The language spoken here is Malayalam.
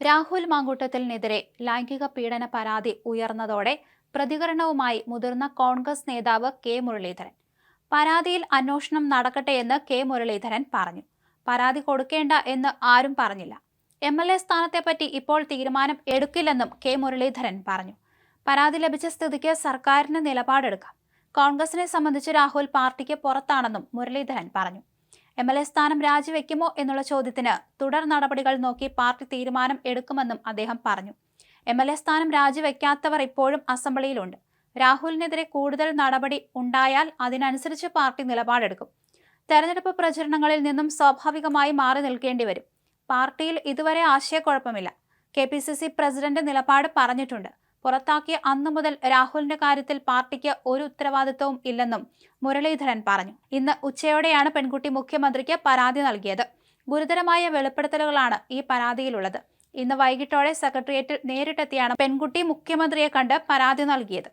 രാഹുൽ മാങ്കൂട്ടത്തിനെതിരെ ലൈംഗിക പീഡന പരാതി ഉയർന്നതോടെ പ്രതികരണവുമായി മുതിർന്ന കോൺഗ്രസ് നേതാവ് കെ മുരളീധരൻ. പരാതിയിൽ അന്വേഷണം നടക്കട്ടെയെന്ന് കെ മുരളീധരൻ പറഞ്ഞു. പരാതി കൊടുക്കേണ്ട എന്ന് ആരും പറഞ്ഞില്ല. എം എൽ എ സ്ഥാനത്തെപ്പറ്റി ഇപ്പോൾ തീരുമാനം എടുക്കില്ലെന്നും കെ മുരളീധരൻ പറഞ്ഞു. പരാതി ലഭിച്ച സ്ഥിതിക്ക് സർക്കാരിന് നിലപാടെടുക്കാം. കോൺഗ്രസിനെ സംബന്ധിച്ച് രാഹുൽ പാർട്ടിക്ക് പുറത്താണെന്നും മുരളീധരൻ പറഞ്ഞു. എം എൽ എ സ്ഥാനം രാജിവെക്കുമോ എന്നുള്ള ചോദ്യത്തിന് തുടർ നടപടികൾ നോക്കി പാർട്ടി തീരുമാനം എടുക്കുമെന്നും അദ്ദേഹം പറഞ്ഞു. എം എൽ എ സ്ഥാനം രാജിവെക്കാത്തവർ ഇപ്പോഴും അസംബ്ലിയിലുണ്ട്. രാഹുലിനെതിരെ കൂടുതൽ നടപടി ഉണ്ടായാൽ അതിനനുസരിച്ച് പാർട്ടി നിലപാടെടുക്കും. തെരഞ്ഞെടുപ്പ് പ്രചരണങ്ങളിൽ നിന്നും സ്വാഭാവികമായി മാറി നിൽക്കേണ്ടി വരും. പാർട്ടിയിൽ ഇതുവരെ ആശയക്കുഴപ്പമില്ല. K P C C president നിലപാട് പറഞ്ഞിട്ടുണ്ട്. പുറത്താക്കിയ അന്നു മുതൽ രാഹുലിന്റെ കാര്യത്തിൽ പാർട്ടിക്ക് ഒരു ഉത്തരവാദിത്വവും ഇല്ലെന്നും മുരളീധരൻ പറഞ്ഞു. ഇന്ന് ഉച്ചയോടെയാണ് പെൺകുട്ടി മുഖ്യമന്ത്രിക്ക് പരാതി നൽകിയത്. ഗുരുതരമായ വെളിപ്പെടുത്തലുകളാണ് ഈ പരാതിയിലുള്ളത്. ഇന്ന് വൈകിട്ടോടെ സെക്രട്ടേറിയറ്റിൽ നേരിട്ടെത്തിയാണ് പെൺകുട്ടി മുഖ്യമന്ത്രിയെ കണ്ട് പരാതി നൽകിയത്.